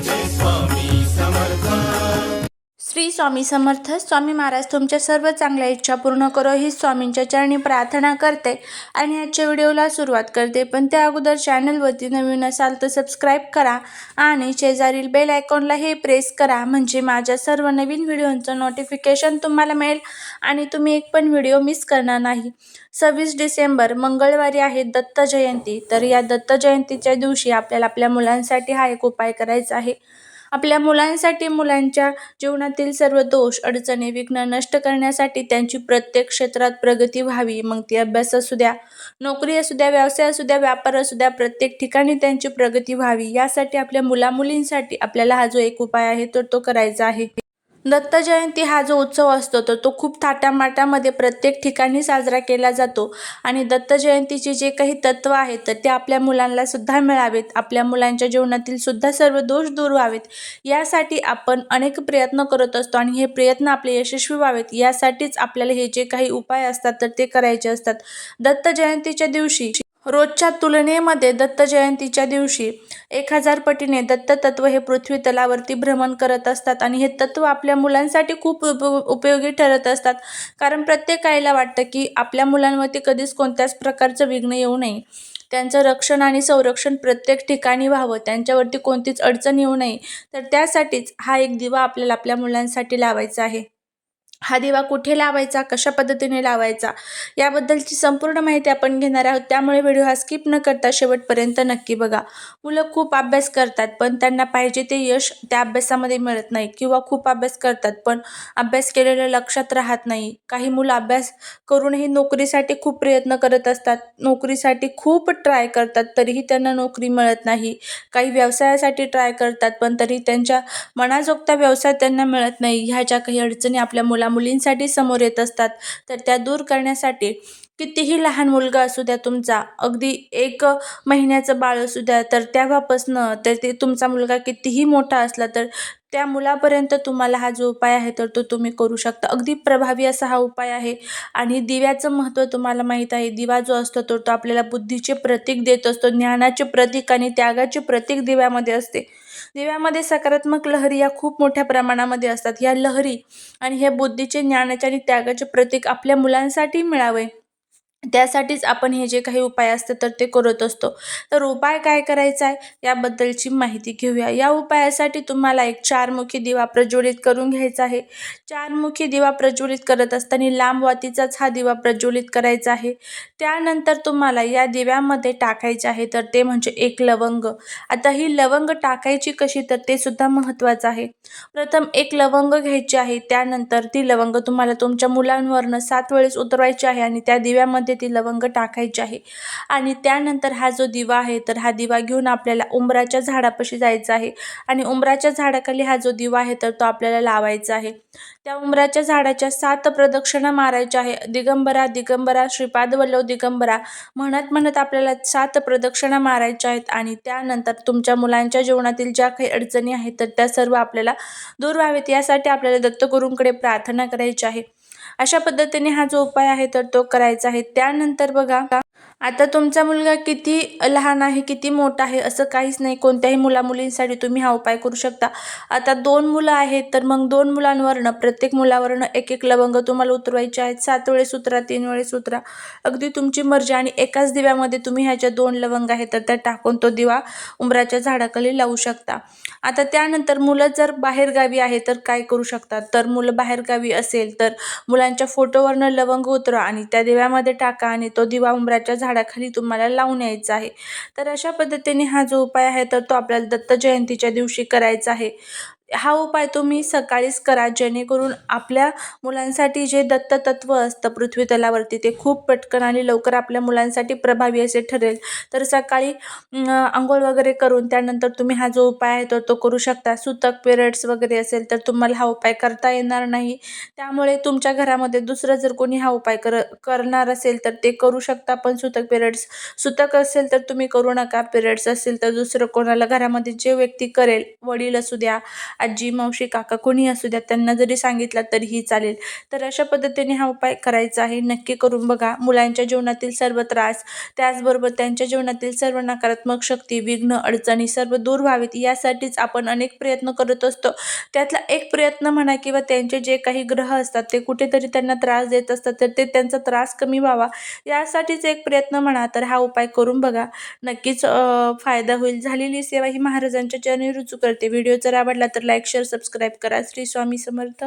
this one. Shri Swami Samarth Swami Maharaj तुमच्या सर्व चांगल्या इच्छा पूर्ण करो ही स्वामींच्या चरणी प्रार्थना करते आणि आजच्या व्हिडिओला सुरुवात करते. पण त्या अगोदर चॅनलवरती नवीन असाल तर सबस्क्राईब करा आणि शेजारील बेल आयकॉनला हे प्रेस करा. म्हणजे माझ्या सर्व नवीन व्हिडिओंचं नोटिफिकेशन तुम्हाला मिळेल आणि तुम्ही एक पण व्हिडिओ मिस करणार नाही. सव्वीस डिसेंबर मंगळवारी आहे दत्त जयंती. तर या दत्त जयंतीच्या दिवशी आपल्याला आपल्या मुलांसाठी हा एक उपाय करायचा आहे. आपल्या मुलांसाठी मुलांच्या जीवनातील सर्व दोष अडचणी विघ्न नष्ट करण्यासाठी त्यांची प्रत्येक क्षेत्रात प्रगती व्हावी. मग ती अभ्यास असू द्या नोकरी असू द्या व्यवसाय असू द्या व्यापार असू द्या प्रत्येक ठिकाणी त्यांची प्रगती व्हावी. यासाठी आपल्या मुलामुलींसाठी आपल्याला हा जो एक उपाय आहे तर तो करायचा आहे. दत्त जयंती हा जो उत्सव असतो तर तो खूप थाटामाटामध्ये प्रत्येक ठिकाणी साजरा केला जातो. आणि दत्त जयंतीचे जे काही तत्व आहेत तर ते आपल्या मुलांना सुद्धा मिळावेत. आपल्या मुलांच्या जीवनातील सुद्धा सर्व दोष दूर व्हावेत. यासाठी आपण अनेक प्रयत्न करत असतो आणि हे प्रयत्न आपले यशस्वी व्हावेत. यासाठीच आपल्याला हे जे काही उपाय असतात तर ते करायचे असतात. दत्त जयंतीच्या दिवशी रोजच्या तुलनेमध्ये दत्त जयंतीच्या दिवशी एक हजार पटीने दत्त तत्व हे पृथ्वी तलावरती भ्रमण करत असतात आणि हे तत्व आपल्या मुलांसाठी खूप उप उपयोगी ठरत असतात. कारण प्रत्येक आईला वाटतं की आपल्या मुलांवरती कधीच कोणत्याच प्रकारचं विघ्न येऊ नये. त्यांचं रक्षण आणि संरक्षण प्रत्येक ठिकाणी व्हावं त्यांच्यावरती कोणतीच अडचण येऊ नये. तर त्यासाठीच हा एक दिवा आपल्याला आपल्या मुलांसाठी लावायचा आहे. हा दिवा कुठे लावायचा कशा पद्धतीने लावायचा याबद्दलची संपूर्ण माहिती आपण घेणार आहोत. त्यामुळे व्हिडिओ हा स्किप न करता शेवटपर्यंत नक्की बघा. मुलं खूप अभ्यास करतात पण त्यांना पाहिजे ते यश त्या अभ्यासामध्ये मिळत नाही किंवा खूप अभ्यास करतात पण अभ्यास केलेलं लक्षात राहत नाही. काही मुलं अभ्यास करूनही नोकरीसाठी खूप प्रयत्न करत असतात. नोकरीसाठी खूप ट्राय करतात तरीही त्यांना नोकरी मिळत नाही. काही व्यवसायासाठी ट्राय करतात पण तरी त्यांच्या मनाजोगता व्यवसाय त्यांना मिळत नाही. ह्या ज्या काही अडचणी आपल्या मुला मुलामुलींसाठी समोर येत असतात तर त्या दूर करण्यासाठी कितीही लहान मुलगा असू द्या तुमचा अगदी एक महिन्याचं बाळ असू द्या तर तेव्हापासनं तर ते तुमचा मुलगा कितीही मोठा असला तर त्या मुलापर्यंत तुम्हाला हा जो उपाय आहे तर तो तुम्ही करू शकता. अगदी प्रभावी असा हा उपाय आहे. आणि दिव्याचं महत्त्व तुम्हाला माहीत आहे. दिवा जो असतो तो तो आपल्याला बुद्धीचे प्रतीक देत असतो ज्ञानाचे प्रतीक आणि त्यागाचे प्रतीक दिव्यामध्ये असते. दिव्यामध्ये सकारात्मक लहरी या खूप मोठ्या प्रमाणामध्ये असतात. या लहरी आणि हे बुद्धीचे ज्ञानाचे आणि त्यागाचे प्रतीक आपल्या मुलांसाठी मिळावे. त्यासाठीच आपण हे जे काही उपाय असतात तर ते करत असतो. तर उपाय काय करायचा आहे? याबद्दलची माहिती घेऊया. या उपायासाठी तुम्हाला एक चारमुखी दिवा प्रज्वलित करून घ्यायचा आहे. चारमुखी दिवा प्रज्वलित करत असताना लांब वातीचाच हा दिवा प्रज्वलित करायचा आहे. त्यानंतर तुम्हाला या दिव्यामध्ये टाकायचे आहे तर ते म्हणजे एक लवंग. आता ही लवंग टाकायची कशी तर ते सुद्धा महत्त्वाचं आहे. प्रथम एक लवंग घ्यायची आहे त्यानंतर ती लवंग तुम्हाला तुमच्या मुलांवरनं सात वेळेस उतरवायची आहे आणि त्या दिव्यामध्ये ती लवंग टाकायची आहे. आणि त्यानंतर हा जो दिवा आहे तर हा दिवा घेऊन आपल्याला उंबराच्या झाडापाशी जायचं आहे. आणि उंबराच्या झाडाखाली हा जो दिवा आहे तर तो आपल्याला लावायचा आहे. त्या उंबराच्या झाडाच्या सात प्रदक्षिणा मारायच्या आहे. दिगंबरा दिगंबरा श्रीपाद वल्लव दिगंबरा म्हणत म्हणत आपल्याला सात प्रदक्षिणा मारायच्या आहेत. आणि त्यानंतर तुमच्या मुलांच्या जीवनातील ज्या काही अडचणी आहेत तर त्या सर्व आपल्याला दूर व्हावेत. यासाठी आपल्याला दत्तगुरूंकडे प्रार्थना करायची आहे. अशा पद्धतीने हा जो उपाय आहे तर तो करायचा आहे. त्यानंतर बघा आता तुमचा मुलगा किती लहान आहे किती मोठा आहे असं काहीच नाही. कोणत्याही मुलामुलींसाठी तुम्ही हा उपाय करू शकता. आता दोन मुलं आहेत तर मग दोन मुलांवरनं प्रत्येक मुलावरनं एक एक लवंग तुम्हाला उतरवायचे आहेत. सात वेळेस उतरा तीन वेळेस उतरा अगदी तुमची मर्जी आणि एकाच दिव्यामध्ये तुम्ही ह्याच्या दोन लवंग आहेत तर त्या टाकून तो दिवा उंबराच्या झाडाखाली लावू शकता. आता त्यानंतर मुलं जर बाहेरगावी आहे तर काय करू शकतात? तर मुलं बाहेरगावी असेल तर मुलांच्या फोटोवरनं लवंग उतरा आणि त्या दिव्यामध्ये टाका आणि तो दिवा उंबराच्या झाडाखाली तुम्हाला लावून यायचा आहे. तर अशा पद्धतीने हा जो उपाय आहे तर तो आपल्याला दत्त जयंतीच्या दिवशी करायचा आहे. हा उपाय तुम्ही सकाळीच करा जेणेकरून आपल्या मुलांसाठी जे दत्त तत्व असतं पृथ्वी तलावरती ते खूप पटकन आणि लवकर आपल्या मुलांसाठी प्रभावी असे ठरेल. तर सकाळी आंघोळ वगैरे करून त्यानंतर तुम्ही हा जो उपाय आहे तर तो करू शकता. सुतक पिरियड्स वगैरे असेल तर तुम्हाला हा उपाय करता येणार नाही. त्यामुळे तुमच्या घरामध्ये दुसरं जर कोणी हा उपाय कर करणार असेल तर ते करू शकता पण सुतक पिरियड्स सुतक असेल तर तुम्ही करू नका. पिरियड्स असेल तर दुसरं कोणाला घरामध्ये जे व्यक्ती करेल वडील असू द्या आजी मावशी काका कोणी असू द्या त्यांना जरी सांगितलं तरीही चालेल. तर अशा पद्धतीने हा उपाय करायचा आहे. नक्की करून बघा. मुलांच्या जीवनातील सर्व त्रास त्याचबरोबर त्यांच्या जीवनातील सर्व नकारात्मक शक्ती विघ्न अडचणी सर्व दूर व्हावीत. यासाठीच आपण अनेक प्रयत्न करत असतो. त्यातला एक प्रयत्न म्हणा किंवा त्यांचे जे काही ग्रह असतात ते कुठेतरी त्यांना त्रास देत असतात तर ते त्यांचा त्रास कमी व्हावा. यासाठीच एक प्रयत्न म्हणा तर हा उपाय करून बघा. नक्कीच फायदा होईल. झालेली सेवा ही महाराजांच्या चरणी रुजू करते. व्हिडिओ जर आवडला तर लाईक शेअर सबस्क्राईब करा. श्री स्वामी समर्थ.